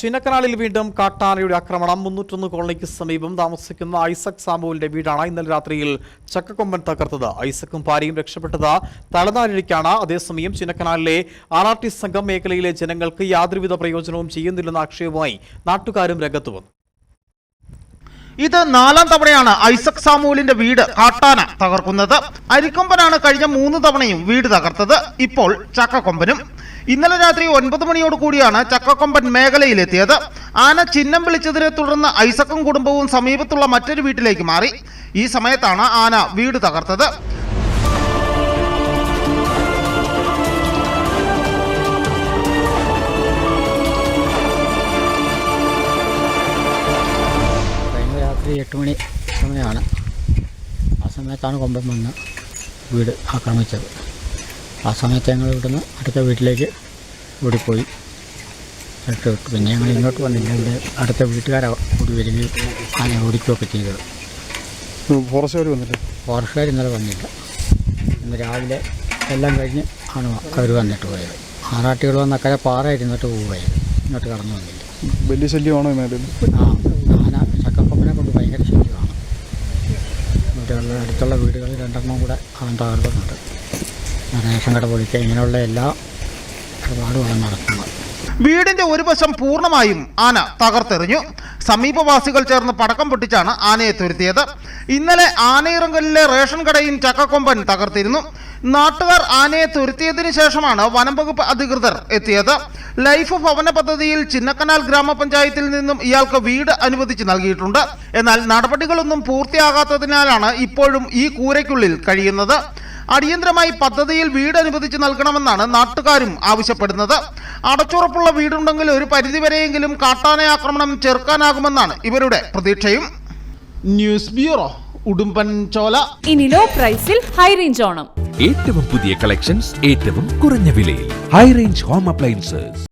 ചിന്നക്കനാലിൽ വീണ്ടും കാട്ടാനയുടെ ആക്രമണം. മുന്നൂറ്റൊന്ന് കോളനിക്ക് സമീപം താമസിക്കുന്ന ഐസക് സാമുവിന്റെ വീടാണ് ഇന്നലെ രാത്രിയിൽ ചക്കക്കൊമ്പൻ തകർത്തത്. ഐസക്കും ഭാര്യയും രക്ഷപ്പെട്ടത് തലനാരിഴയ്ക്കാണ്. അതേസമയം ചിന്നക്കനാലിലെ ആർ സംഘം മേഖലയിലെ ജനങ്ങൾക്ക് യാതൊരുവിധ പ്രയോജനവും ചെയ്യുന്നില്ലെന്ന ആക്ഷേപവുമായി നാട്ടുകാരും രംഗത്ത് വന്നു. ഇത് നാലാം തവണയാണ് ഐസക് സാമൂലിന്റെ വീട് കാട്ടാന തകർക്കുന്നത്. അരിക്കൊമ്പനാണ് കഴിഞ്ഞ മൂന്ന് തവണയും വീട് തകർത്തത്. ഇപ്പോൾ ചക്കക്കൊമ്പനും ഇന്നലെ രാത്രി ഒൻപത് മണിയോട് കൂടിയാണ് ചക്കക്കൊമ്പൻ മേഖലയിലെത്തിയത്. ആന ചിഹ്നം വിളിച്ചതിനെ തുടർന്ന് ഐസക്കും കുടുംബവും സമീപത്തുള്ള മറ്റൊരു വീട്ടിലേക്ക് മാറി. ഈ സമയത്താണ് ആന വീട് തകർത്തത്. രാത്രി എട്ട് മണി സമയമാണ്. ആ സമയത്താണ് കൊമ്പൻ വന്ന് വീട് ആക്രമിച്ചത്. ആ സമയത്ത് ഞങ്ങൾ ഇവിടുന്ന് അടുത്ത വീട്ടിലേക്ക് ഓടിപ്പോയി. അടുത്ത വിട്ടു പിന്നെ ഞങ്ങൾ ഇങ്ങോട്ട് വന്നില്ല. ഇവിടെ അടുത്ത വീട്ടുകാരെ കൂടി വരികയും അങ്ങനെ ഓടിക്കുകയൊക്കെ ചെയ്തത്. ഫോറസ്റ്റുകാർ വന്നിട്ട് ഫോറസ്റ്റുകാർ ഇന്നലെ വന്നില്ല. ഇന്ന് രാവിലെ എല്ലാം കഴിഞ്ഞ് ആണ് അവർ വന്നിട്ട് പോയത്. ആറാട്ടികൾ വന്ന് അക്കരെ പാറ ഇരുന്നിട്ട് പോവുകയായിരുന്നു. ഇങ്ങോട്ട് കടന്നു വന്നില്ല. വലിയ ശല്യമാണോ ആ ആന ചക്കപ്പനെ കൊണ്ട് ഭയങ്കര ശല്യമാണ്. ഇവിടെയുള്ള അടുത്തുള്ള വീടുകളിൽ രണ്ടെണ്ണം കൂടെ അവൻ തകർക്കുന്നുണ്ട്. റേഷൻ കട പൊളിക്കുക ഇങ്ങനെയുള്ള എല്ലാ ഇടപാടുകളും നടക്കുന്നത് വീടിന്റെ ഒരു വശം പൂർണമായും ആന തകർത്തെറിഞ്ഞു. സമീപവാസികൾ ചേർന്ന് പടക്കം പൊട്ടിച്ചാണ് ആനയെ തുരുത്തിയത്. ഇന്നലെ ആനയിറങ്കലിലെ റേഷൻ കടയും ചക്കക്കൊമ്പൻ തകർത്തിരുന്നു. നാട്ടുകാർ ആനയെ തുരുത്തിയതിനു ശേഷമാണ് വനം വകുപ്പ് അധികൃതർ എത്തിയത്. ലൈഫ് ഭവന പദ്ധതിയിൽ ചിന്നക്കനാൽ ഗ്രാമപഞ്ചായത്തിൽ നിന്നും ഇയാൾക്ക് വീട് അനുവദിച്ച് നൽകിയിട്ടുണ്ട്. എന്നാൽ നടപടികളൊന്നും പൂർത്തിയാകാത്തതിനാലാണ് ഇപ്പോഴും ഈ കൂരയ്ക്കുള്ളിൽ കഴിയുന്നത്. അടിയന്തരമായി പദ്ധതിയിൽ വീട് അനുവദിച്ച് നൽകണമെന്നാണ് നാട്ടുകാരും ആവശ്യപ്പെടുന്നത്. അടച്ചുറപ്പുള്ള വീടുണ്ടെങ്കിൽ ഒരു പരിധിവരെയെങ്കിലും കാട്ടാന ആക്രമണം ചെറുക്കാനാകുമെന്നാണ് ഇവരുടെ പ്രതീക്ഷയും. News bureau Udumban Chola. ഇനി ലോ പ്രൈസിൽ ഹൈ റേഞ്ച് ഓണം. ഏറ്റവും പുതിയ കളക്ഷൻസ് ഏറ്റവും കുറഞ്ഞ വിലയിൽ. High range home appliances